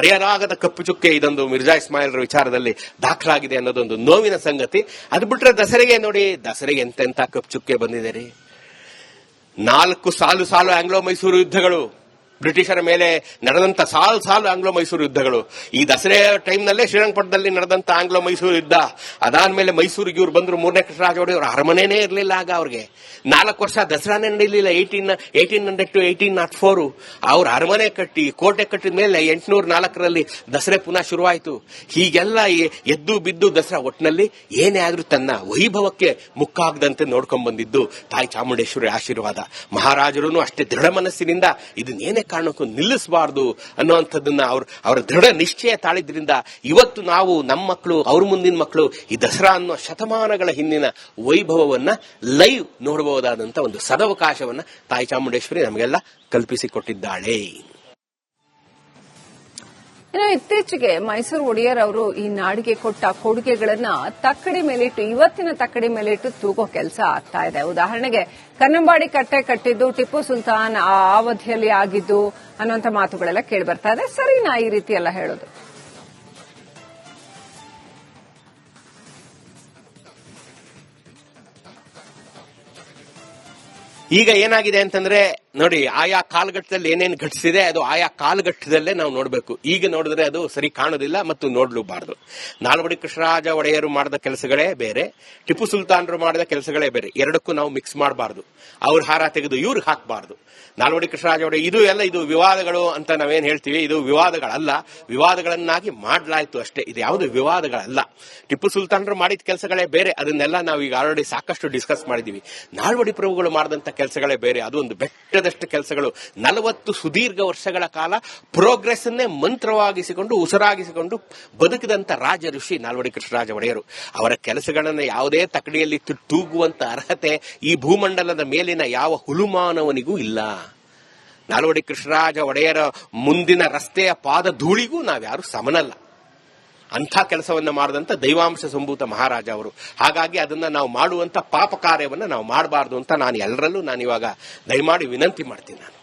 ಮರೆಯಲಾಗದ ಕಪ್ಪು ಚುಕ್ಕೆ, ಇದೊಂದು ಮಿರ್ಜಾ ಇಸ್ಮಾಯಿಲ್ರ ವಿಚಾರದಲ್ಲಿ ದಾಖಲಾಗಿದೆ ಅನ್ನೋದೊಂದು ನೋವಿನ ಸಂಗತಿ. ಅದು ಬಿಟ್ರೆ ದಸರೆಗೆ ನೋಡಿ, ದಸರೆಗೆ ಎಂತೆಂತ ಕಪ್ಪು ಚುಕ್ಕೆ ಬಂದಿದೆ ರೀ. ನಾಲ್ಕು ಸಾಲು ಸಾಲು ಆಂಗ್ಲೋ ಮೈಸೂರು ಯುದ್ಧಗಳು. ಬ್ರಿಟಿಷರ ಮೇಲೆ ನಡೆದಂತ ಸಾಲು ಸಾಲು ಆಂಗ್ಲೋ ಮೈಸೂರು ಯುದ್ಧಗಳು. ಈ ದಸರೆ ಟೈಮ್ನಲ್ಲೇ ಶ್ರೀರಂಗಪಟ್ಟಣದಲ್ಲಿ ನಡೆದಂತ ಆಂಗ್ಲೋ ಮೈಸೂರು ಯುದ್ಧ. ಅದಾದ್ಮೇಲೆ ಮೈಸೂರಿಗೆ ಇವ್ರು ಬಂದ್ರು, ಮೂರನೇ ಕೃಷ್ಣರಾಜ ಅವರು ಅರಮನೆನೇ ಇರಲಿಲ್ಲ ಆಗ ಅವ್ರಿಗೆ. ನಾಲ್ಕು ವರ್ಷ ದಸರಾನೇ ನಡೀಲಿಲ್ಲ eighteen eighteen hundred to eighteen nought four ಅವ್ರ ಅರಮನೆ ಕಟ್ಟಿ, ಕೋಟೆ ಕಟ್ಟಿದ ಮೇಲೆ ಎಂಟುನೂರ ನಾಲ್ಕರಲ್ಲಿ ದಸರೆ ಪುನಃ ಶುರುವಾಯಿತು. ಹೀಗೆಲ್ಲ ಎದ್ದು ಬಿದ್ದು ದಸರಾ ಒಟ್ಟಿನಲ್ಲಿ ಏನೇ ಆದ್ರೂ ತನ್ನ ವೈಭವಕ್ಕೆ ಮುಕ್ಕಾಗದಂತೆ ನೋಡ್ಕೊಂಡ್ ಬಂದಿದ್ದು ತಾಯಿ ಚಾಮುಂಡೇಶ್ವರಿ ಆಶೀರ್ವಾದ. ಮಹಾರಾಜರು ಅಷ್ಟೇ ದೃಢ ಮನಸ್ಸಿನಿಂದ ಇದನ್ನೇನೇ ಕಾರಣಕ್ಕೂ ನಿಲ್ಲಿಸಬಾರದು ಅನ್ನುವಂಥದ್ದನ್ನ ಅವ್ರ ಅವರ ದೃಢ ನಿಶ್ಚಯ ತಾಳಿದ್ರಿಂದ ಇವತ್ತು ನಾವು ನಮ್ಮ ಮಕ್ಕಳು, ಅವ್ರ ಮುಂದಿನ ಮಕ್ಕಳು ಈ ದಸರಾ ಅನ್ನೋ ಶತಮಾನಗಳ ಹಿಂದಿನ ವೈಭವವನ್ನ ಲೈವ್ ನೋಡಬಹುದಾದಂತ ಒಂದು ಸದವಕಾಶವನ್ನ ತಾಯಿ ಚಾಮುಂಡೇಶ್ವರಿ ನಮಗೆಲ್ಲ ಕಲ್ಪಿಸಿಕೊಟ್ಟಿದ್ದಾಳೆ. ಇನ್ನು ಇತ್ತೀಚೆಗೆ ಮೈಸೂರು ಒಡೆಯರ್ ಅವರು ಈ ನಾಡಿಗೆ ಕೊಟ್ಟ ಕೊಡುಗೆಗಳನ್ನ ತಕ್ಕಡಿ ಮೇಲಿಟ್ಟು, ಇವತ್ತಿನ ತಕ್ಕಡಿ ಮೇಲಿಟ್ಟು ತೂಗೋ ಕೆಲಸ ಆಗ್ತಾ ಇದೆ. ಉದಾಹರಣೆಗೆ, ಕನ್ನಂಬಾಡಿ ಕಟ್ಟೆ ಕಟ್ಟಿದ್ದು, ಟಿಪ್ಪು ಸುಲ್ತಾನ್ ಆ ಅವಧಿಯಲ್ಲಿ ಆಗಿದ್ದು ಅನ್ನುವಂತ ಮಾತುಗಳೆಲ್ಲ ಕೇಳಿ ಬರ್ತಾ ಇದೆ. ಸರಿನಾ ಈ ರೀತಿ ಎಲ್ಲ ಹೇಳೋದು? ಈಗ ಏನಾಗಿದೆ ಅಂತಂದ್ರೆ ನೋಡಿ, ಆಯಾ ಕಾಲಘಟ್ಟದಲ್ಲಿ ಏನೇನು ಘಟಿಸಿದೆ ಅದು ಆಯಾ ಕಾಲಘಟ್ಟದಲ್ಲೇ ನಾವು ನೋಡಬೇಕು. ಈಗ ನೋಡಿದ್ರೆ ಅದು ಸರಿ ಕಾಣೋದಿಲ್ಲ ಮತ್ತು ನೋಡ್ಲೂಬಾರದು. ನಾಲ್ವಡಿ ಕೃಷ್ಣರಾಜ ಒಡೆಯರು ಮಾಡಿದ ಕೆಲಸಗಳೇ ಬೇರೆ, ಟಿಪ್ಪು ಸುಲ್ತಾನರು ಮಾಡಿದ ಕೆಲಸಗಳೇ ಬೇರೆ. ಎರಡಕ್ಕೂ ನಾವು ಮಿಕ್ಸ್ ಮಾಡಬಾರ್ದು. ಅವ್ರ ಹಾರ ತೆಗೆದು ಇವ್ರಿಗೆ ಹಾಕಬಾರ್ದು. ನಾಲ್ವಡಿ ಕೃಷ್ಣರಾಜ ಒಡೆಯ ಇದು ಎಲ್ಲ ಇದು ವಿವಾದಗಳು ಅಂತ ನಾವೇನು ಹೇಳ್ತೀವಿ, ಇದು ವಿವಾದಗಳಲ್ಲ. ವಿವಾದಗಳನ್ನಾಗಿ ಮಾಡಲಾಯ್ತು ಅಷ್ಟೇ. ಇದು ಯಾವುದು ವಿವಾದಗಳಲ್ಲ. ಟಿಪ್ಪು ಸುಲ್ತಾನರು ಮಾಡಿದ ಕೆಲಸಗಳೇ ಬೇರೆ. ಅದನ್ನೆಲ್ಲ ನಾವು ಈಗ ಆಲ್ರೆಡಿ ಸಾಕಷ್ಟು ಡಿಸ್ಕಸ್ ಮಾಡಿದ್ದೀವಿ. ನಾಲ್ವಡಿ ಪ್ರಭುಗಳು ಮಾಡಿದಂತ ಕೆಲಸಗಳೇ ಬೇರೆ. ಅದು ಒಂದು ಬೆಟ್ಟದಷ್ಟು ಕೆಲಸಗಳು. ನಲವತ್ತು ಸುದೀರ್ಘ ವರ್ಷಗಳ ಕಾಲ ಪ್ರೋಗ್ರೆಸ್ ಅನ್ನೇ ಮಂತ್ರವಾಗಿಸಿಕೊಂಡು, ಉಸಿರಾಗಿಸಿಕೊಂಡು ಬದುಕಿದಂತ ರಾಜ ಋಷಿ ನಾಲ್ವಡಿ ಕೃಷ್ಣರಾಜ ಒಡೆಯರು ಅವರ ಕೆಲಸಗಳನ್ನು ಯಾವುದೇ ತಕಡಿಯಲ್ಲಿ ತೂಗುವಂತ ಅರ್ಹತೆ ಈ ಭೂಮಂಡಲದ ಮೇಲಿನ ಯಾವ ಹುಲುಮಾನವನಿಗೂ ಇಲ್ಲ. ನಾಲ್ವಡಿ ಕೃಷ್ಣರಾಜ ಒಡೆಯರ ಮುಂದಿನ ರಸ್ತೆಯ ಪಾದ ಧೂಳಿಗೂ ನಾವ್ಯಾರು ಸಮನಲ್ಲ. ಅಂಥ ಕೆಲಸವನ್ನ ಮಾಡಿದಂಥ ದೈವಾಂಶ ಸಂಭೂತ ಮಹಾರಾಜ ಅವರು. ಹಾಗಾಗಿ ಅದನ್ನ ನಾವು ಮಾಡುವಂಥ ಪಾಪ ಕಾರ್ಯವನ್ನ ನಾವು ಮಾಡಬಾರ್ದು ಅಂತ ನಾನು ಎಲ್ಲರಲ್ಲೂ ನಾನು ಇವಾಗ ದಯಮಾಡಿ ವಿನಂತಿ ಮಾಡ್ತೀನಿ ನಾನು.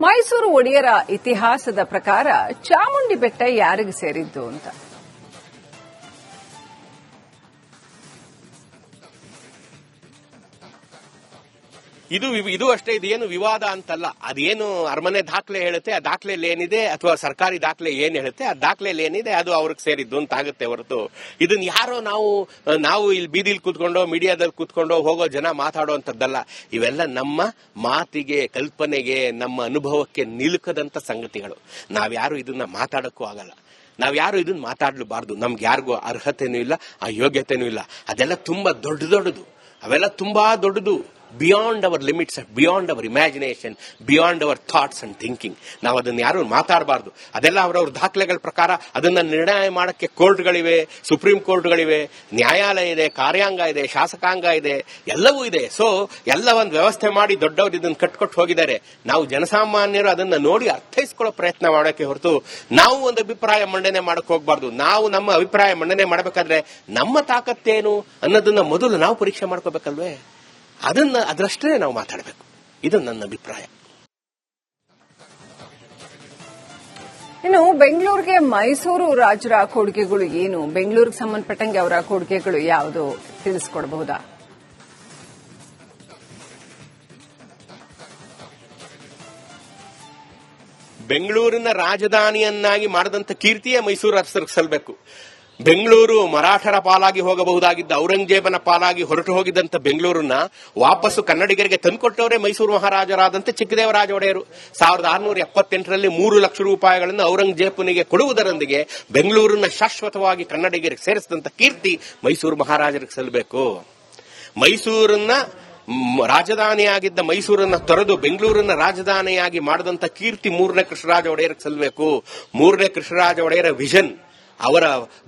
ಮೈಸೂರು ಒಡೆಯರ ಇತಿಹಾಸದ ಪ್ರಕಾರ ಚಾಮುಂಡಿ ಬೆಟ್ಟ ಯಾರಿಗೆ ಸೇರಿದ್ದು ಅಂತ? ಇದು ಇದು ಅಷ್ಟೇ, ಇದೇನು ವಿವಾದ ಅಂತಲ್ಲ. ಅದೇನು ಅರಮನೆ ದಾಖಲೆ ಹೇಳುತ್ತೆ, ಆ ದಾಖಲೆಯಲ್ಲಿ ಏನಿದೆ, ಅಥವಾ ಸರ್ಕಾರಿ ದಾಖಲೆ ಏನ್ ಹೇಳುತ್ತೆ, ಆ ದಾಖಲೆಯಲ್ಲಿ ಏನಿದೆ, ಅದು ಅವ್ರಿಗೆ ಸೇರಿದ್ದು ಅಂತ ಆಗುತ್ತೆ ಹೊರತು. ಇದನ್ನ ಯಾರೋ ನಾವು ನಾವು ಇಲ್ಲಿ ಬೀದಿಲಿ ಕೂತ್ಕೊಂಡೋ ಮೀಡಿಯಾದಲ್ಲಿ ಕೂತ್ಕೊಂಡೋ, ಹೋಗೋ ಜನ ಮಾತಾಡುವಂತದ್ದಲ್ಲ ಇವೆಲ್ಲ ನಮ್ಮ ಮಾತಿಗೆ, ಕಲ್ಪನೆಗೆ, ನಮ್ಮ ಅನುಭವಕ್ಕೆ ನಿಲುಕದಂತ ಸಂಗತಿಗಳು. ನಾವ್ಯಾರು ಇದನ್ನ ಮಾತಾಡಕ್ಕೂ ಆಗಲ್ಲ. ನಾವ್ಯಾರು ಇದನ್ನ ಮಾತಾಡ್ಲಬಾರ್ದು. ನಮ್ಗೆ ಯಾರಿಗೂ ಅರ್ಹತೆನೂ ಇಲ್ಲ ಆ ಯೋಗ್ಯತೆನೂ ಇಲ್ಲ. ಅದೆಲ್ಲ ತುಂಬಾ ದೊಡ್ಡ ದೊಡ್ಡದು ಅವೆಲ್ಲ ತುಂಬಾ ದೊಡ್ಡದು. Beyond our limits beyond our imagination beyond our thoughts and thinking ನಾವು ಅದನ್ನ ಯಾರು ಮಾತಾಡಬಾರ್ದು. ಅದೆಲ್ಲ ಅವರವ್ರ ದಾಖಲೆಗಳ ಪ್ರಕಾರ ಅದನ್ನ ನಿರ್ಣಯ ಮಾಡಕ್ಕೆ ಕೋರ್ಟ್ಗಳಿವೆ, ಸುಪ್ರೀಂ ಕೋರ್ಟ್ಗಳಿವೆ, ನ್ಯಾಯಾಲಯ ಇದೆ, ಕಾರ್ಯಾಂಗ ಇದೆ, ಶಾಸಕಾಂಗ ಇದೆ, ಎಲ್ಲವೂ ಇದೆ. ಸೊ ಎಲ್ಲ ಒಂದು ವ್ಯವಸ್ಥೆ ಮಾಡಿ ದೊಡ್ಡವರು ಇದನ್ನ ಕಟ್ಕೊಟ್ಟು ಹೋಗಿದ್ದಾರೆ. ನಾವು ಜನಸಾಮಾನ್ಯರು ಅದನ್ನ ನೋಡಿ ಅರ್ಥೈಸ್ಕೊಳ್ಳೋ ಪ್ರಯತ್ನ ಮಾಡೋಕೆ ಹೊರತು ನಾವು ಒಂದು ಅಭಿಪ್ರಾಯ ಮಂಡನೆ ಮಾಡಕ್ ಹೋಗಬಾರ್ದು. ನಾವು ನಮ್ಮ ಅಭಿಪ್ರಾಯ ಮಂಡನೆ ಮಾಡಬೇಕಾದ್ರೆ ನಮ್ಮ ತಾಕತ್ತೇನು ಅನ್ನೋದನ್ನ ಮೊದಲು ನಾವು ಪರೀಕ್ಷೆ ಮಾಡ್ಕೋಬೇಕಲ್ವೇ? ಅದನ್ನ ಅದರಷ್ಟೇ ನಾವು ಮಾತಾಡಬೇಕು. ಇದು ನನ್ನ ಅಭಿಪ್ರಾಯ. ಇನ್ನು ಬೆಂಗಳೂರಿಗೆ ಮೈಸೂರು ರಾಜರ ಕೊಡುಗೆಗಳು ಏನು? ಬೆಂಗಳೂರಿಗೆ ಸಂಬಂಧಪಟ್ಟಂಗೆ ಅವರ ಕೊಡುಗೆಗಳು ಯಾವುದು ತಿಳಿಸ್ಕೊಡಬಹುದಾ? ಬೆಂಗಳೂರಿನ ರಾಜಧಾನಿಯನ್ನಾಗಿ ಮಾಡಿದಂತ ಕೀರ್ತಿಯೇ ಮೈಸೂರು ಅರಸರಿಗೆ ಸಲ್ಲಬೇಕು ಬೆಂಗಳೂರು ಮರಾಠರ ಪಾಲಾಗಿ ಹೋಗಬಹುದಾಗಿದ್ದ ಔರಂಗಜೇಬನ ಪಾಲಾಗಿ ಹೊರಟು ಹೋಗಿದ್ದಂತ ಬೆಂಗಳೂರನ್ನ ವಾಪಸ್ಸು ಕನ್ನಡಿಗರಿಗೆ ತಂದುಕೊಟ್ಟವರೇ ಮೈಸೂರು ಮಹಾರಾಜರಾದಂತೆ ಚಿಕ್ಕದೇವರಾಜ ಒಡೆಯರು ಸಾವಿರದ ಆರುನೂರ ಎಪ್ಪತ್ತೆಂಟರಲ್ಲಿ ಮೂರು ಲಕ್ಷ ರೂಪಾಯಿಗಳನ್ನು ಔರಂಗಜೇಬನಿಗೆ ಕೊಡುವುದರೊಂದಿಗೆ ಬೆಂಗಳೂರನ್ನ ಶಾಶ್ವತವಾಗಿ ಕನ್ನಡಿಗರಿಗೆ ಸೇರಿಸಿದಂತ ಕೀರ್ತಿ ಮೈಸೂರು ಮಹಾರಾಜರಿಗೆ ಸಲ್ಲಬೇಕು. ಮೈಸೂರನ್ನ ರಾಜಧಾನಿಯಾಗಿದ್ದ ಮೈಸೂರನ್ನ ತೊರೆದು ಬೆಂಗಳೂರನ್ನ ರಾಜಧಾನಿಯಾಗಿ ಮಾಡಿದಂತ ಕೀರ್ತಿ ಮೂರನೇ ಕೃಷ್ಣರಾಜ ಒಡೆಯರಿಗೆ ಸಲ್ಲಬೇಕು. ಮೂರನೇ ಕೃಷ್ಣರಾಜ ಒಡೆಯರ ವಿಷನ್ ಅವರ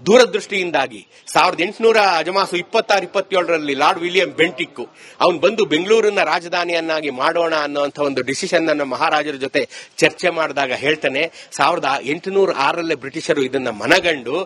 ದೂರದೃಷ್ಟಿಯಿಂದಾಗಿ ಸಾವಿರದ ಎಂಟುನೂರ ಅಜಮಾಸು ಇಪ್ಪತ್ತಾರು, ಇಪ್ಪತ್ತೇಳರಲ್ಲಿ ಲಾರ್ಡ್ ವಿಲಿಯಂ ಬೆಂಟಿಕ್ಕು ಅವನು ಬಂದು ಬೆಂಗಳೂರನ್ನ ರಾಜಧಾನಿಯನ್ನಾಗಿ ಮಾಡೋಣ ಅನ್ನುವಂಥ ಒಂದು ಡಿಸಿಷನ್ ಅನ್ನು ಮಹಾರಾಜರ ಜೊತೆ ಚರ್ಚೆ ಮಾಡಿದಾಗ ಹೇಳ್ತಾನೆ, ಸಾವಿರದ ಎಂಟುನೂರ ಆರರಲ್ಲೇ ಬ್ರಿಟಿಷರು ಇದನ್ನ ಮನಗಂಡು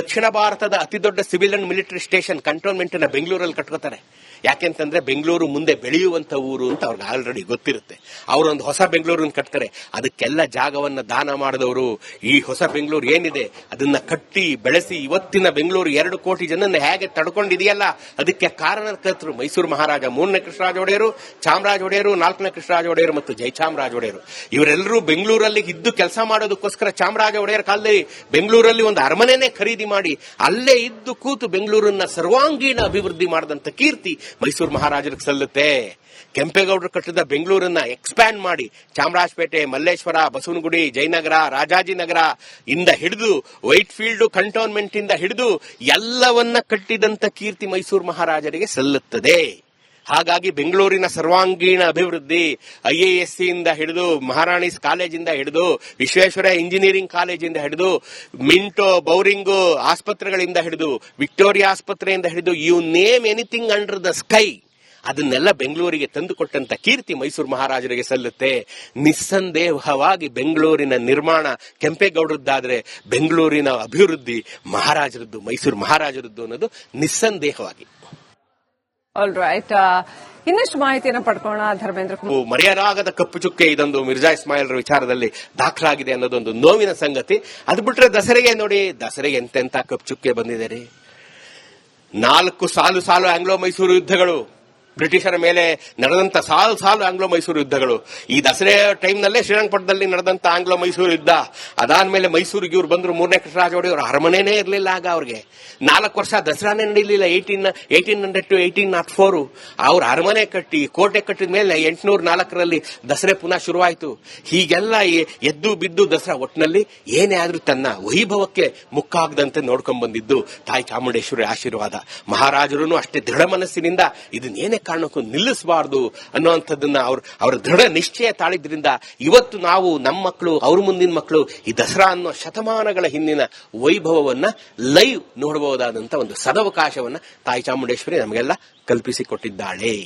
ದಕ್ಷಿಣ ಭಾರತದ ಅತಿ ದೊಡ್ಡ civil and military station cantonment ಬೆಂಗಳೂರಲ್ಲಿ ಕಟ್ಕೋತಾರೆ. ಯಾಕೆಂತಂದ್ರೆ ಬೆಂಗಳೂರು ಮುಂದೆ ಬೆಳೆಯುವಂತ ಊರು ಅಂತ ಅವ್ರಿಗೆ ಆಲ್ರೆಡಿ ಗೊತ್ತಿರುತ್ತೆ. ಅವರೊಂದು ಹೊಸ ಬೆಂಗಳೂರನ್ನ ಕಟ್ತಾರೆ. ಅದಕ್ಕೆಲ್ಲ ಜಾಗವನ್ನ ದಾನ ಮಾಡಿದವರು. ಈ ಹೊಸ ಬೆಂಗಳೂರು ಏನಿದೆ? ಅದನ್ನ ಕಟ್ಟಿ, ಬೆಳೆಸಿ, ಇವತ್ತಿನ ಬೆಂಗಳೂರು ಎರಡು ಕೋಟಿ ಜನನ್ನ ಹೇಗೆ ತಡ್ಕೊಂಡಿದೆಯಲ್ಲ? ಅದಕ್ಕೆ ಕಾರಣಕರ್ತರು ಮೈಸೂರು ಮಹಾರಾಜ ಮೂರನೇ ಕೃಷ್ಣರಾಜ ಒಡೆಯರು, ಚಾಮರಾಜ ಒಡೆಯರು, ನಾಲ್ಕನೇ ಕೃಷ್ಣರಾಜ ಒಡೆಯರು ಮತ್ತು ಜಯಚಾಮರಾಜ ಒಡೆಯರು. ಇವರೆಲ್ಲರೂ ಬೆಂಗಳೂರಲ್ಲಿ ಇದ್ದು ಕೆಲಸ ಮಾಡೋದಕ್ಕೋಸ್ಕರ ಚಾಮರಾಜ ಒಡೆಯರ ಕಾಲದಲ್ಲಿ ಬೆಂಗಳೂರಲ್ಲಿ ಒಂದು ಅರಮನೆನೇ ಖರೀದಿ ಮಾಡಿ, ಅಲ್ಲೇ ಇದ್ದು ಕೂತು ಬೆಂಗಳೂರನ್ನ ಸರ್ವಾಂಗೀಣ ಅಭಿವೃದ್ಧಿ ಮಾಡಿದಂತ ಕೀರ್ತಿ ಮೈಸೂರು ಮಹಾರಾಜರಿಗೆ ಸಲ್ಲುತ್ತೆ. ಕೆಂಪೇಗೌಡರು ಕಟ್ಟಿದ ಬೆಂಗಳೂರನ್ನ ಎಕ್ಸ್ಪ್ಯಾಂಡ್ ಮಾಡಿ ಚಾಮರಾಜಪೇಟೆ, ಮಲ್ಲೇಶ್ವರ, ಬಸವನಗುಡಿ, ಜಯನಗರ, ರಾಜಾಜಿನಗರ ಇಂದ ಹಿಡಿದು ವೈಟ್ ಫೀಲ್ಡ್ ಕಂಟೋನ್ಮೆಂಟ್ ಇಂದ ಹಿಡಿದು ಎಲ್ಲವನ್ನ ಕಟ್ಟಿದಂತ ಕೀರ್ತಿ ಮೈಸೂರು ಮಹಾರಾಜರಿಗೆ ಸಲ್ಲುತ್ತದೆ. ಹಾಗಾಗಿ ಬೆಂಗಳೂರಿನ ಸರ್ವಾಂಗೀಣ ಅಭಿವೃದ್ಧಿ ಐಎಎಸ್ಸಿಯಿಂದ ಹಿಡಿದು ಮಹಾರಾಣೀಸ್ ಕಾಲೇಜಿಂದ ಹಿಡಿದು ವಿಶ್ವೇಶ್ವರ ಇಂಜಿನಿಯರಿಂಗ್ ಕಾಲೇಜಿಂದ ಹಿಡಿದು ಮಿಂಟೋ ಬೌರಿಂಗ್ ಆಸ್ಪತ್ರೆಗಳಿಂದ ಹಿಡಿದು ವಿಕ್ಟೋರಿಯಾ ಆಸ್ಪತ್ರೆಯಿಂದ ಹಿಡಿದು you name anything under the sky ಅದನ್ನೆಲ್ಲ ಬೆಂಗಳೂರಿಗೆ ತಂದುಕೊಟ್ಟಂತ ಕೀರ್ತಿ ಮೈಸೂರು ಮಹಾರಾಜರಿಗೆ ಸಲ್ಲುತ್ತೆ. ನಿಸ್ಸಂದೇಹವಾಗಿ ಬೆಂಗಳೂರಿನ ನಿರ್ಮಾಣ ಕೆಂಪೇಗೌಡರದ್ದಾದ್ರೆ ಬೆಂಗಳೂರಿನ ಅಭಿವೃದ್ಧಿ ಮಹಾರಾಜರದ್ದು ಮೈಸೂರು ಮಹಾರಾಜರದ್ದು ಅನ್ನೋದು ನಿಸ್ಸಂದೇಹವಾಗಿ. ಆಲ್ ರೈಟ್ ಇನ್ನಷ್ಟು ಮಾಹಿತಿಯನ್ನು ಪಡ್ಕೋಣ ಧರ್ಮೇಂದ್ರ ಮರೆಯಲಾಗದ ಕಪ್ಪು ಚುಕ್ಕೆ ಇದೊಂದು ಮಿರ್ಜಾ ಇಸ್ಮಾಯಿಲ್ ವಿಚಾರದಲ್ಲಿ ದಾಖಲಾಗಿದೆ ಅನ್ನೋದೊಂದು ನೋವಿನ ಸಂಗತಿ. ಅದು ಬಿಟ್ರೆ ದಸರೆಗೆ ನೋಡಿ, ದಸರೆಗೆ ಎಂತೆಂತ ಕಪ್ಪು ಚುಕ್ಕೆ ಬಂದಿದೆ ರೀ. ನಾಲ್ಕು ಸಾಲು ಸಾಲು ಆಂಗ್ಲೋ ಮೈಸೂರು ಯುದ್ಧಗಳು. ಬ್ರಿಟಿಷರ ಮೇಲೆ ನಡೆದಂತ ಸಾಲು ಸಾಲು ಆಂಗ್ಲೋ ಮೈಸೂರು ಯುದ್ಧಗಳು. ಈ ದಸರೆ ಟೈಮ್ನಲ್ಲೇ ಶ್ರೀರಂಗಪಟ್ಟಣದಲ್ಲಿ ನಡೆದಂತ ಆಂಗ್ಲೋ ಮೈಸೂರು ಯುದ್ಧ. ಅದಾದ್ಮೇಲೆ ಮೈಸೂರಿಗೆ ಇವ್ರು ಬಂದ್ರು. ಮೂರನೇ ಕೃಷ್ಣರಾಜ ಅವ್ರ ಅರಮನೆನೇ ಇರಲಿಲ್ಲ ಆಗ ಅವ್ರಿಗೆ. ನಾಲ್ಕು ವರ್ಷ ದಸರಾನೇ ನಡೀಲಿಲ್ಲ. Eighteen eighteen hundred to eighteen nought four ಅವ್ರ ಅರಮನೆ ಕಟ್ಟಿ, ಕೋಟೆ ಕಟ್ಟಿದ ಮೇಲೆ ಎಂಟುನೂರ ನಾಲ್ಕರಲ್ಲಿ ದಸರೆ ಪುನಃ ಶುರುವಾಯಿತು. ಹೀಗೆಲ್ಲ ಎದ್ದು ಬಿದ್ದು ದಸರಾ ಒಟ್ಟಿನಲ್ಲಿ ಏನೇ ಆದ್ರೂ ತನ್ನ ವೈಭವಕ್ಕೆ ಮುಕ್ಕಾಗದಂತೆ ನೋಡ್ಕೊಂಡ್ ಬಂದಿದ್ದು ತಾಯಿ ಚಾಮುಂಡೇಶ್ವರಿ ಆಶೀರ್ವಾದ. ಮಹಾರಾಜರು ಅಷ್ಟೇ ದೃಢ ಮನಸ್ಸಿನಿಂದ ಇದನ್ನೇನೇ ಕಾರಣಕ್ಕೂ ನಿಲ್ಲಿಸಬಾರದು ಅನ್ನುವಂಥದ್ದನ್ನ ಅವ್ರ ಅವರ ದೃಢ ನಿಶ್ಚಯ ತಾಳಿದ್ರಿಂದ ಇವತ್ತು ನಾವು ನಮ್ಮ ಮಕ್ಕಳು, ಅವ್ರ ಮುಂದಿನ ಮಕ್ಕಳು ಈ ದಸರಾ ಅನ್ನೋ ಶತಮಾನಗಳ ಹಿಂದಿನ ವೈಭವವನ್ನ ಲೈವ್ ನೋಡಬಹುದಾದಂತ ಒಂದು ಸದವಕಾಶವನ್ನ ತಾಯಿ ಚಾಮುಂಡೇಶ್ವರಿ ನಮಗೆಲ್ಲ ಕಲ್ಪಿಸಿಕೊಟ್ಟಿದ್ದಾಳೆ.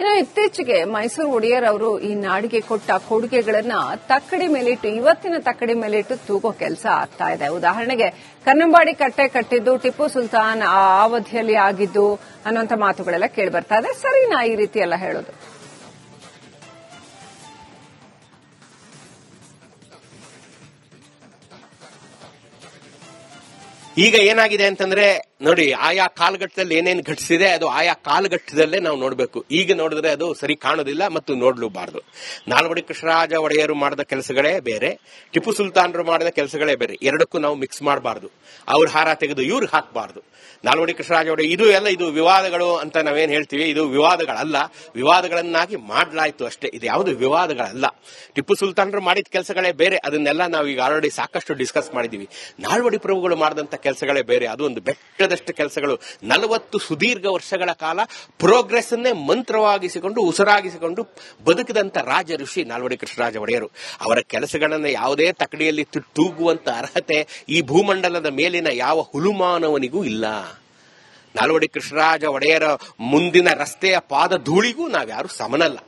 ಇನ್ನು ಇತ್ತೀಚೆಗೆ ಮೈಸೂರು ಒಡೆಯರ್ ಅವರು ಈ ನಾಡಿಗೆ ಕೊಟ್ಟ ಕೊಡುಗೆಗಳನ್ನ ತಕ್ಕಡಿ ಮೇಲಿಟ್ಟು, ಇವತ್ತಿನ ತಕ್ಕಡಿ ಮೇಲಿಟ್ಟು ತೂಗೋ ಕೆಲಸ ಆಗ್ತಾ ಇದೆ. ಉದಾಹರಣೆಗೆ, ಕನ್ನಂಬಾಡಿ ಕಟ್ಟೆ ಕಟ್ಟಿದ್ದು, ಟಿಪ್ಪು ಸುಲ್ತಾನ್ ಆ ಅವಧಿಯಲ್ಲಿ ಆಗಿದ್ದು ಅನ್ನುವಂತ ಮಾತುಗಳೆಲ್ಲ ಕೇಳಿ ಬರ್ತಾ ಇದೆ. ಸರಿನಾ ಈ ರೀತಿ ಎಲ್ಲ ಹೇಳೋದು? ಈಗ ಏನಾಗಿದೆ ಅಂತಂದ್ರೆ ನೋಡಿ, ಆಯಾ ಕಾಲಘಟ್ಟದಲ್ಲಿ ಏನೇನು ಘಟಿಸಿದೆ, ಅದು ಆಯಾ ಕಾಲಘಟ್ಟದಲ್ಲೇ ನಾವು ನೋಡಬೇಕು. ಈಗ ನೋಡಿದ್ರೆ ಅದು ಸರಿ ಕಾಣೋದಿಲ್ಲ ಮತ್ತು ನೋಡ್ಲೂಬಾರದು. ನಾಲ್ವಡಿ ಕೃಷ್ಣರಾಜ ಒಡೆಯರು ಮಾಡಿದ ಕೆಲಸಗಳೇ ಬೇರೆ, ಟಿಪ್ಪು ಸುಲ್ತಾನರು ಮಾಡಿದ ಕೆಲಸಗಳೇ ಬೇರೆ. ಎರಡಕ್ಕೂ ನಾವು ಮಿಕ್ಸ್ ಮಾಡಬಾರ್ದು. ಅವ್ರ ಹಾರ ತೆಗೆದು ಇವ್ರಿಗೆ ಹಾಕಬಾರ್ದು. ನಾಲ್ವಡಿ ಕೃಷ್ಣರಾಜ ಒಡೆಯ ಇದು ಎಲ್ಲ ಇದು ವಿವಾದಗಳು ಅಂತ ನಾವೇನು ಹೇಳ್ತೀವಿ, ಇದು ವಿವಾದಗಳಲ್ಲ. ವಿವಾದಗಳನ್ನಾಗಿ ಮಾಡಲಾಯ್ತು ಅಷ್ಟೇ. ಇದು ಯಾವುದು ವಿವಾದಗಳಲ್ಲ. ಟಿಪ್ಪು ಸುಲ್ತಾನರು ಮಾಡಿದ ಕೆಲಸಗಳೇ ಬೇರೆ. ಅದನ್ನೆಲ್ಲ ನಾವು ಈಗ ಆಲ್ರೆಡಿ ಸಾಕಷ್ಟು ಡಿಸ್ಕಸ್ ಮಾಡಿದೀವಿ ನಾಲ್ವಡಿ ಪ್ರಭುಗಳು ಮಾಡಿದಂತ ಕೆಲಸಗಳೇ ಬೇರೆ. ಅದು ಒಂದು ಬೆಟ್ಟದಷ್ಟು ಕೆಲಸಗಳು. ನಲವತ್ತು ಸುದೀರ್ಘ ವರ್ಷಗಳ ಕಾಲ ಪ್ರೋಗ್ರೆಸ್ ಅನ್ನೇ ಮಂತ್ರವಾಗಿಸಿಕೊಂಡು, ಉಸಿರಾಗಿಸಿಕೊಂಡು ಬದುಕಿದಂತ ರಾಜ ಋಷಿ ನಾಲ್ವಡಿ ಕೃಷ್ಣರಾಜ ಒಡೆಯರು ಅವರ ಕೆಲಸಗಳನ್ನು ಯಾವುದೇ ತಕಡಿಯಲ್ಲಿ ತೂಗುವಂತ ಅರ್ಹತೆ ಈ ಭೂಮಂಡಲದ ಮೇಲಿನ ಯಾವ ಹುಲುಮಾನವನಿಗೂ ಇಲ್ಲ. ನಾಲ್ವಡಿ ಕೃಷ್ಣರಾಜ ಒಡೆಯರ ಮುಂದಿನ ರಸ್ತೆಯ ಪಾದ ಧೂಳಿಗೂ ನಾವ್ಯಾರು ಸಮನಲ್ಲ.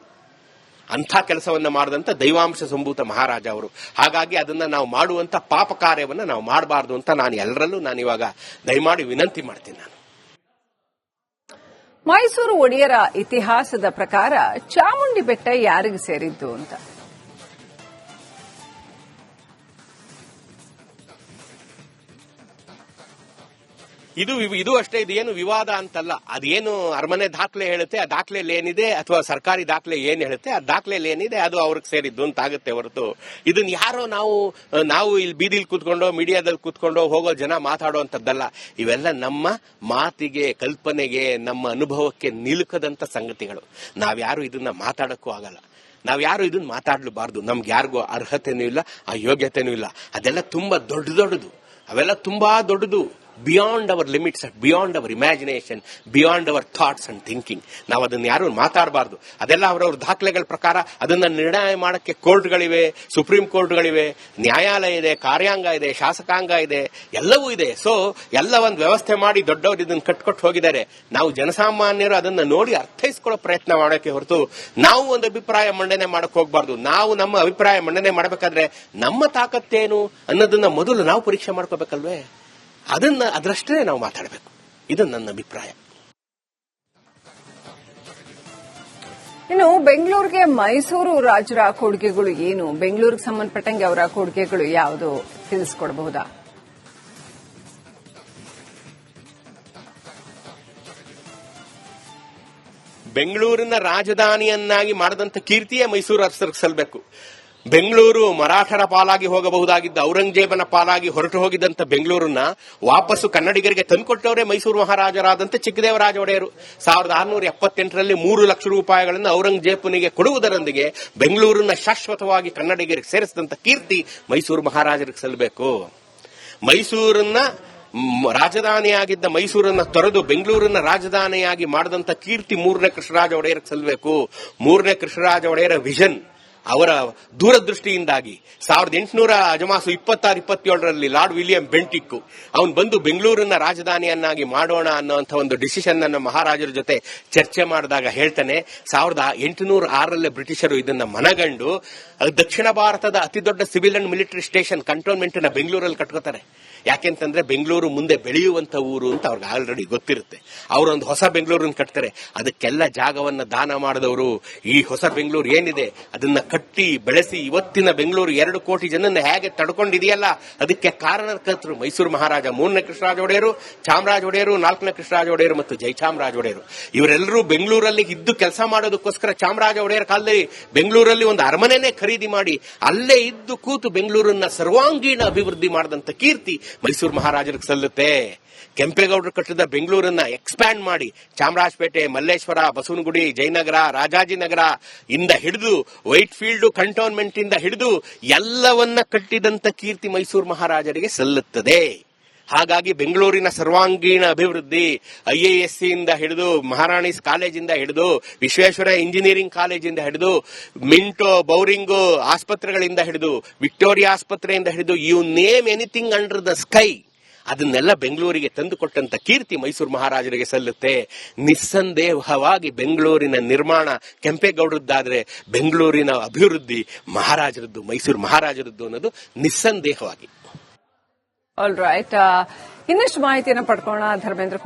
ಅಂಥ ಕೆಲಸವನ್ನ ಮಾಡಿದಂತ ದೈವಾಂಶ ಸಂಭೂತ ಮಹಾರಾಜ ಅವರು. ಹಾಗಾಗಿ ಅದನ್ನ ನಾವು ಮಾಡುವಂತ ಪಾಪ ಕಾರ್ಯವನ್ನ ನಾವು ಮಾಡಬಾರ್ದು ಅಂತ ನಾನು ಎಲ್ಲರಲ್ಲೂ ನಾನು ಇವಾಗ ದಯಮಾಡಿ ವಿನಂತಿ ಮಾಡ್ತೀನಿ ನಾನು. ಮೈಸೂರು ಒಡೆಯರ ಇತಿಹಾಸದ ಪ್ರಕಾರ ಚಾಮುಂಡಿ ಬೆಟ್ಟ ಯಾರಿಗೆ ಸೇರಿದ್ದು ಅಂತ? ಇದು ಇದು ಅಷ್ಟೇ, ಇದು ಏನು ವಿವಾದ ಅಂತಲ್ಲ. ಅದೇನು ಅರಮನೆ ದಾಖಲೆ ಹೇಳುತ್ತೆ, ಆ ದಾಖಲೆ ಏನಿದೆ, ಅಥವಾ ಸರ್ಕಾರಿ ದಾಖಲೆ ಏನ್ ಹೇಳುತ್ತೆ, ಆ ದಾಖಲೆಯಲ್ಲಿ ಏನಿದೆ, ಅದು ಅವ್ರಿಗೆ ಸೇರಿದ್ದು ಅಂತ ಆಗುತ್ತೆ ಹೊರತು. ಇದನ್ನ ಯಾರೋ ನಾವು ನಾವು ಇಲ್ಲಿ ಬೀದಿಲಿ ಕೂತ್ಕೊಂಡು ಮೀಡಿಯಾದಲ್ಲಿ ಕೂತ್ಕೊಂಡು, ಹೋಗೋ ಜನ ಮಾತಾಡುವಂತದ್ದಲ್ಲ ಇವೆಲ್ಲ ನಮ್ಮ ಮಾತಿಗೆ, ಕಲ್ಪನೆಗೆ, ನಮ್ಮ ಅನುಭವಕ್ಕೆ ನಿಲುಕದಂತ ಸಂಗತಿಗಳು. ನಾವ್ಯಾರು ಇದನ್ನ ಮಾತಾಡಕ್ಕೂ ಆಗಲ್ಲ. ನಾವ್ಯಾರು ಇದನ್ನ ಮಾತಾಡ್ಲಬಾರ್ದು. ನಮ್ಗೆ ಯಾರಿಗೂ ಅರ್ಹತೆನೂ ಇಲ್ಲ ಆ ಯೋಗ್ಯತೆನೂ ಇಲ್ಲ. ಅದೆಲ್ಲ ತುಂಬಾ ದೊಡ್ಡ ದೊಡ್ಡದು ಅವೆಲ್ಲ ತುಂಬಾ ದೊಡ್ಡದು. Beyond our limits beyond our imagination beyond our thoughts and thinking ನಾವು ಅದನ್ನ ಯಾರು ಮಾತಾಡಬಾರ್ದು. ಅದೆಲ್ಲ ಅವರವ್ರ ದಾಖಲೆಗಳ ಪ್ರಕಾರ ಅದನ್ನ ನಿರ್ಣಯ ಮಾಡಕ್ಕೆ ಕೋರ್ಟ್ಗಳಿವೆ, ಸುಪ್ರೀಂ ಕೋರ್ಟ್ಗಳಿವೆ, ನ್ಯಾಯಾಲಯ ಇದೆ, ಕಾರ್ಯಾಂಗ ಇದೆ, ಶಾಸಕಾಂಗ ಇದೆ, ಎಲ್ಲವೂ ಇದೆ. ಸೊ ಎಲ್ಲ ಒಂದು ವ್ಯವಸ್ಥೆ ಮಾಡಿ ದೊಡ್ಡವರು ಇದನ್ನ ಕಟ್ಕೊಟ್ಟು ಹೋಗಿದ್ದಾರೆ. ನಾವು ಜನಸಾಮಾನ್ಯರು ಅದನ್ನ ನೋಡಿ ಅರ್ಥೈಸ್ಕೊಳ್ಳೋ ಪ್ರಯತ್ನ ಮಾಡೋಕೆ ಹೊರತು ನಾವು ಒಂದು ಅಭಿಪ್ರಾಯ ಮಂಡನೆ ಮಾಡಕ್ ಹೋಗಬಾರ್ದು. ನಾವು ನಮ್ಮ ಅಭಿಪ್ರಾಯ ಮಂಡನೆ ಮಾಡಬೇಕಾದ್ರೆ ನಮ್ಮ ತಾಕತ್ತೇನು ಅನ್ನೋದನ್ನ ಮೊದಲು ನಾವು ಪರೀಕ್ಷೆ ಮಾಡ್ಕೋಬೇಕಲ್ವೇ? ಅದನ್ನ ಅದರಷ್ಟೇ ನಾವು ಮಾತಾಡಬೇಕು. ಇದು ನನ್ನ ಅಭಿಪ್ರಾಯ. ಇನ್ನು ಬೆಂಗಳೂರಿಗೆ ಮೈಸೂರು ರಾಜರ ಕೊಡುಗೆಗಳು ಏನು? ಬೆಂಗಳೂರಿಗೆ ಸಂಬಂಧಪಟ್ಟಂಗೆ ಅವರ ಕೊಡುಗೆಗಳು ಯಾವುದು ತಿಳಿಸ್ಕೊಡಬಹುದಾ? ಬೆಂಗಳೂರಿನ ರಾಜಧಾನಿಯನ್ನಾಗಿ ಮಾಡಿದಂತ ಕೀರ್ತಿಯೇ ಮೈಸೂರು ಅರಸರಿಗೆ ಸಲ್ಲಬೇಕು ಬೆಂಗಳೂರು ಮರಾಠರ ಪಾಲಾಗಿ ಹೋಗಬಹುದಾಗಿದ್ದ ಔರಂಗಜೇಬನ ಪಾಲಾಗಿ ಹೊರಟು ಹೋಗಿದ್ದಂಥ ಬೆಂಗಳೂರನ್ನ ವಾಪಸ್ಸು ಕನ್ನಡಿಗರಿಗೆ ತಂದುಕೊಟ್ಟವರೇ ಮೈಸೂರು ಮಹಾರಾಜರಾದಂತೆ ಚಿಕ್ಕದೇವರಾಜ ಒಡೆಯರು ಸಾವಿರದ ಆರುನೂರ ಎಪ್ಪತ್ತೆಂಟರಲ್ಲಿ ಮೂರು ಲಕ್ಷ ರೂಪಾಯಿಗಳನ್ನು ಔರಂಗಜೇಬನಿಗೆ ಕೊಡುವುದರೊಂದಿಗೆ ಬೆಂಗಳೂರನ್ನ ಶಾಶ್ವತವಾಗಿ ಕನ್ನಡಿಗರಿಗೆ ಸೇರಿಸಿದಂತ ಕೀರ್ತಿ ಮೈಸೂರು ಮಹಾರಾಜರಿಗೆ ಸಲ್ಲಬೇಕು. ಮೈಸೂರನ್ನ ರಾಜಧಾನಿಯಾಗಿದ್ದ ಮೈಸೂರನ್ನ ತೊರೆದು ಬೆಂಗಳೂರನ್ನ ರಾಜಧಾನಿಯಾಗಿ ಮಾಡಿದಂತ ಕೀರ್ತಿ ಮೂರನೇ ಕೃಷ್ಣರಾಜ ಒಡೆಯರಿಗೆ ಸಲ್ಲಬೇಕು. ಮೂರನೇ ಕೃಷ್ಣರಾಜ ಒಡೆಯರ ವಿಷನ್ ಅವರ ದೂರದೃಷ್ಟಿಯಿಂದಾಗಿ ಸಾವಿರದ ಎಂಟುನೂರ ಅಜಮಾಸು ಇಪ್ಪತ್ತಾರು, ಇಪ್ಪತ್ತೇಳರಲ್ಲಿ ಲಾರ್ಡ್ ವಿಲಿಯಂ ಬೆಂಟಿಕ್ಕು ಅವನು ಬಂದು ಬೆಂಗಳೂರನ್ನ ರಾಜಧಾನಿಯನ್ನಾಗಿ ಮಾಡೋಣ ಅನ್ನುವಂಥ ಒಂದು ಡಿಸಿಷನ್ ಅನ್ನು ಮಹಾರಾಜರ ಜೊತೆ ಚರ್ಚೆ ಮಾಡಿದಾಗ ಹೇಳ್ತಾನೆ, ಸಾವಿರದ ಎಂಟುನೂರ ಆರರಲ್ಲೇ ಬ್ರಿಟಿಷರು ಇದನ್ನ ಮನಗಂಡು ದಕ್ಷಿಣ ಭಾರತದ ಅತಿ ದೊಡ್ಡ civil and military station cantonment ಬೆಂಗಳೂರಲ್ಲಿ ಕಟ್ಕೋತಾರೆ. ಯಾಕೆಂತಂದ್ರೆ ಬೆಂಗಳೂರು ಮುಂದೆ ಬೆಳೆಯುವಂತ ಊರು ಅಂತ ಅವ್ರಿಗೆ ಆಲ್ರೆಡಿ ಗೊತ್ತಿರುತ್ತೆ. ಅವರೊಂದು ಹೊಸ ಬೆಂಗಳೂರನ್ನ ಕಟ್ತಾರೆ. ಅದಕ್ಕೆಲ್ಲ ಜಾಗವನ್ನ ದಾನ ಮಾಡಿದವರು ಈ ಹೊಸ ಬೆಂಗಳೂರು ಏನಿದೆ? ಅದನ್ನ ಕಟ್ಟಿ ಬೆಳೆಸಿ ಇವತ್ತಿನ ಬೆಂಗಳೂರು ಎರಡು ಕೋಟಿ ಜನನ್ನ ಹೇಗೆ ತಡ್ಕೊಂಡಿದೆಯಲ್ಲ? ಅದಕ್ಕೆ ಕಾರಣಕರ್ತರು ಮೈಸೂರು ಮಹಾರಾಜ ಮೂರನೇ ಕೃಷ್ಣರಾಜ ಒಡೆಯರು, ಚಾಮರಾಜ ಒಡೆಯರು, ನಾಲ್ಕನೇ ಕೃಷ್ಣರಾಜ ಒಡೆಯರು ಮತ್ತು ಜಯಚಾಮರಾಜ ಒಡೆಯರು. ಇವರೆಲ್ಲರೂ ಬೆಂಗಳೂರಲ್ಲಿ ಇದ್ದು ಕೆಲಸ ಮಾಡೋದಕ್ಕೋಸ್ಕರ ಚಾಮರಾಜ ಒಡೆಯರ ಕಾಲದಲ್ಲಿ ಬೆಂಗಳೂರಲ್ಲಿ ಒಂದು ಅರಮನೆನೇ ಖರೀದಿ ಮಾಡಿ, ಅಲ್ಲೇ ಇದ್ದು ಕೂತು ಬೆಂಗಳೂರನ್ನ ಸರ್ವಾಂಗೀಣ ಅಭಿವೃದ್ಧಿ ಮಾಡಿದಂತ ಕೀರ್ತಿ ಮೈಸೂರು ಮಹಾರಾಜರಿಗೆ ಸಲ್ಲುತ್ತೆ. ಕೆಂಪೇಗೌಡರು ಕಟ್ಟಿದ ಬೆಂಗಳೂರನ್ನ ಎಕ್ಸ್ಪ್ಯಾಂಡ್ ಮಾಡಿ ಚಾಮರಾಜಪೇಟೆ, ಮಲ್ಲೇಶ್ವರ, ಬಸವನಗುಡಿ, ಜಯನಗರ, ರಾಜಾಜಿನಗರ ಇಂದ ಹಿಡಿದು ವೈಟ್ ಫೀಲ್ಡ್ ಕಂಟೋನ್ಮೆಂಟ್ ಇಂದ ಹಿಡಿದು ಎಲ್ಲವನ್ನ ಕಟ್ಟಿದಂತ ಕೀರ್ತಿ ಮೈಸೂರು ಮಹಾರಾಜರಿಗೆ ಸಲ್ಲುತ್ತದೆ. ಹಾಗಾಗಿ ಬೆಂಗಳೂರಿನ ಸರ್ವಾಂಗೀಣ ಅಭಿವೃದ್ಧಿ, ಐ ಎ ಎಸ್ ಇಂದ ಹಿಡಿದು ಮಹಾರಾಣೀಸ್ ಕಾಲೇಜಿಂದ ಹಿಡಿದು ವಿಶ್ವೇಶ್ವರ ಇಂಜಿನಿಯರಿಂಗ್ ಕಾಲೇಜಿಂದ ಹಿಡಿದು ಮಿಂಟೋ ಬೌರಿಂಗು ಆಸ್ಪತ್ರೆಗಳಿಂದ ಹಿಡಿದು ವಿಕ್ಟೋರಿಯಾ ಆಸ್ಪತ್ರೆಯಿಂದ ಹಿಡಿದು you name anything under the sky, ಅದನ್ನೆಲ್ಲ ಬೆಂಗಳೂರಿಗೆ ತಂದುಕೊಟ್ಟಂತ ಕೀರ್ತಿ ಮೈಸೂರು ಮಹಾರಾಜರಿಗೆ ಸಲ್ಲುತ್ತೆ. ನಿಸ್ಸಂದೇಹವಾಗಿ ಬೆಂಗಳೂರಿನ ನಿರ್ಮಾಣ ಕೆಂಪೇಗೌಡರದ್ದಾದ್ರೆ ಬೆಂಗಳೂರಿನ ಅಭಿವೃದ್ಧಿ ಮಹಾರಾಜರದ್ದು, ಮೈಸೂರು ಮಹಾರಾಜರದ್ದು ಅನ್ನೋದು ನಿಸ್ಸಂದೇಹವಾಗಿ. ಆಲ್ ರೈಟ್ ಇನ್ನಷ್ಟು ಮಾಹಿತಿಯನ್ನು ಪಡ್ಕೋಣ ಧರ್ಮೇಂದ್ರ